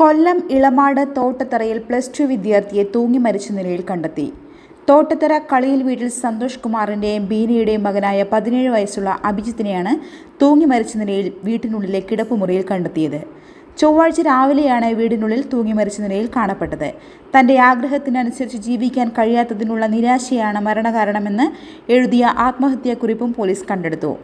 കൊല്ലം ഇളമാട് തോട്ടത്തറയിൽ plus two വിദ്യാർത്ഥിയെ തൂങ്ങി മരിച്ച നിലയിൽ കണ്ടെത്തി. തോട്ടത്തറ കളിയിൽ വീട്ടിൽ സന്തോഷ് കുമാറിന്റെയും ബീനയുടെയും മകനായ പതിനേഴ് വയസ്സുള്ള അഭിജിത്തിനെയാണ് തൂങ്ങി മരിച്ച നിലയിൽ വീട്ടിനുള്ളിലെ കിടപ്പുമുറിയിൽ കണ്ടെത്തിയത്. ചൊവ്വാഴ്ച രാവിലെയാണ് വീടിനുള്ളിൽ തൂങ്ങി മരിച്ച നിലയിൽ കാണപ്പെട്ടത്. തന്റെ ആഗ്രഹത്തിനനുസരിച്ച് ജീവിക്കാൻ കഴിയാത്തതിനുള്ള നിരാശയാണ് മരണകാരണമെന്ന് എഴുതിയ ആത്മഹത്യാക്കുറിപ്പും പോലീസ് കണ്ടെടുത്തു.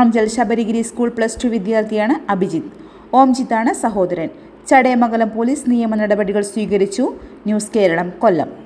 Anchal Sabarigiri school plus two വിദ്യാർത്ഥിയാണ് അഭിജിത്ത്. ഓംജിത്താണ് സഹോദരൻ. ചടയമംഗലം പോലീസ് നിയമ നടപടികൾ സ്വീകരിച്ചു. ന്യൂസ് കേരളം കൊല്ലം.